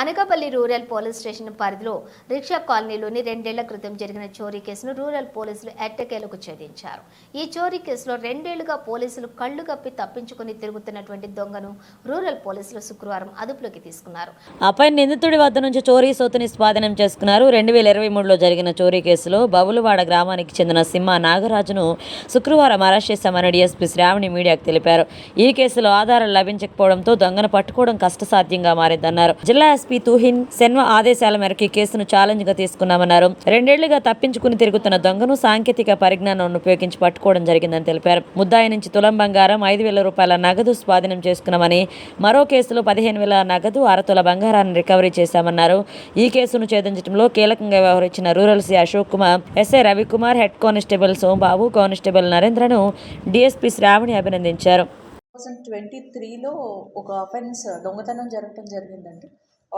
Anakapalli rural police station పరిధిలో rickshaw కాలనీలోని రెండేళ్ళ క్రితం జరిగిన చోరీ కేసును రూరల్ పోలీసులు ఎట్టకేలకు ఛేదించారు. ఈ చోరీ కేసులో రెండేళ్ళుగా పోలీసులు కళ్ళు కప్పి తప్పించుకుని తిరుగుతున్నటువంటి దొంగను రూరల్ పోలీసులు శుక్రవారం అదుపులోకి తీసుకున్నారు. ఆపై నిందితుడి వద్ద నుంచి చోరీ సోతుని స్వాధీనం చేసుకున్నారు. రెండు వేల ఇరవై మూడులో జరిగిన చోరీ కేసులో బబులువాడ గ్రామానికి చెందిన సింహ నాగరాజును శుక్రవారం అరెస్ట్ చేశామని డిఎస్పీ శ్రావణి మీడియాకు తెలిపారు. ఈ కేసులో ఆధారాలు లభించకపోవడంతో దొంగను పట్టుకోవడం కష్టసాధ్యంగా మారిందన్నారు. జిల్లా ఎస్పీ తుహిన్ సెన్వ ఆదేశాల మేరకు ఈ కేసును ఛాలెంజ్గా తీసుకున్నామన్నారు. రెండేళ్ళుగా తప్పించుకుని తిరుగుతున్న దొంగను సాంకేతిక పరిజ్ఞానం ఉపయోగించి పట్టుకోవడం జరిగిందని తెలిపారు. ముద్దాయి నుంచి తులం బంగారం ఐదు వేల రూపాయల నగదు స్వాధీనం చేసుకున్నామని మరో కేసులో పదిహేను వేల నగదు అరతుల బంగారాన్ని రికవరీ చేశామన్నారు. ఈ కేసును ఛేదించడంలో కీలకంగా వ్యవహరించిన rural C Ashok Kumar SI Ravikumar head constable Sombabu constable నరేంద్రను DSP Shravani అభినందించారు. ట్వంటీ త్రీలో ఒక అఫెన్స్ దొంగతనం జరగటం జరిగిందండి.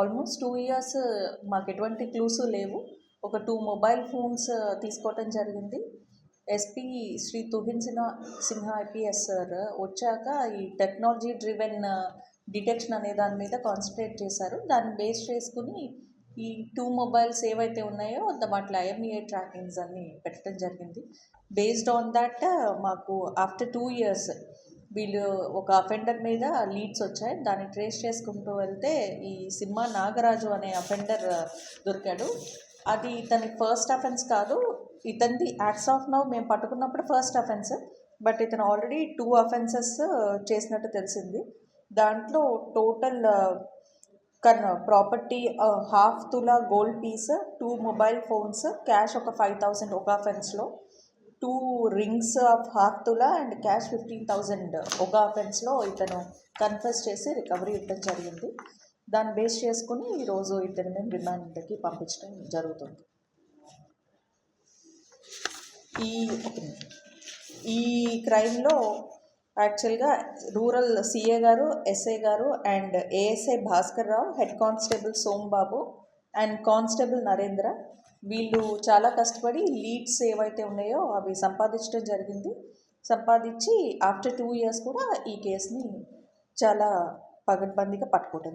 ఆల్మోస్ట్ టూ ఇయర్స్ uh, మాకు ఎటువంటి క్లూస్ లేవు. ఒక టూ మొబైల్ ఫోన్స్ uh, తీసుకోవటం జరిగింది. SP Shri Tuhin Sinha Sinha IPS sir వచ్చాక ఈ టెక్నాలజీ డ్రివెన్ uh, డిటెక్షన్ అనే దాని మీద కాన్సన్ట్రేట్ చేశారు. దాన్ని బేస్ చేసుకుని ఈ టూ మొబైల్స్ ఏవైతే ఉన్నాయో అంత వాటిలో ఐఎంఈఏ ట్రాకింగ్స్ అన్ని పెట్టడం జరిగింది. బేస్డ్ ఆన్ దట్ మాకు ఆఫ్టర్ టూ ఇయర్స్ వీళ్ళు ఒక అఫెండర్ మీద లీడ్స్ వచ్చాయి. దాన్ని ట్రేస్ చేసుకుంటూ వెళ్తే ఈ సింహ నాగరాజు అనే అఫెండర్ దొరికాడు. అది ఇతని ఫస్ట్ అఫెన్స్ కాదు. ఇతనిది యాక్ట్స్ ఆఫ్ నౌ మేము పట్టుకున్నప్పుడు ఫస్ట్ అఫెన్స్ బట్ ఇతను ఆల్రెడీ టూ అఫెన్సెస్ చేసినట్టు తెలిసింది. దాంట్లో total con property half tola gold piece two mobile phones cash ఒక ఫైవ్ థౌసండ్ ఒక అఫెన్స్లో two rings of half tola and cash fifteen thousand ఒక అఫెన్స్లో ఇతను కన్ఫెస్ చేసి రికవరీ ఇవ్వడం జరిగింది. దాన్ని బేస్ చేసుకుని ఈరోజు ఇతను మేము రిమాండ్కి పంపించడం జరుగుతుంది. ఈ ఈ క్రైమ్లో యాక్చువల్గా రూరల్ సిఏ గారు ఎస్ఏ గారు and ASI Bhaskar Rao head constable Sombabu and constable Narendra వీళ్ళు చాలా కష్టపడి లీడ్స్ ఏవైతే ఉన్నాయో అవి సంపాదించడం జరిగింది. సంపాదించి ఆఫ్టర్ టూ ఇయర్స్ కూడా ఈ కేసుని చాలా పగడ్బందీగా పట్టుకోవటం జరిగింది.